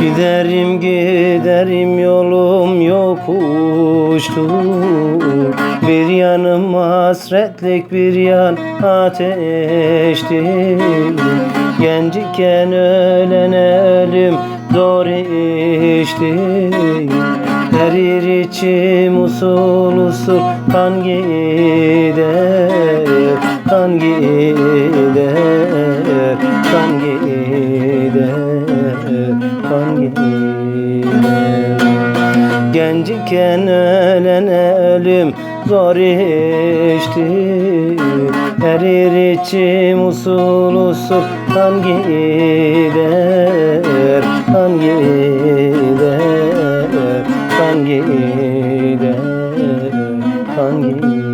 Giderim giderim yolum yokuştur Bir yanım hasretlik bir yan ateştir Genciken ölen ölüm zor iştir Erir içim usul usul kan gider kan gider kan gider kan gider Genç iken ölen ölüm zor işti. Erir içim usul usul kan gider kan gider kan gider kan gider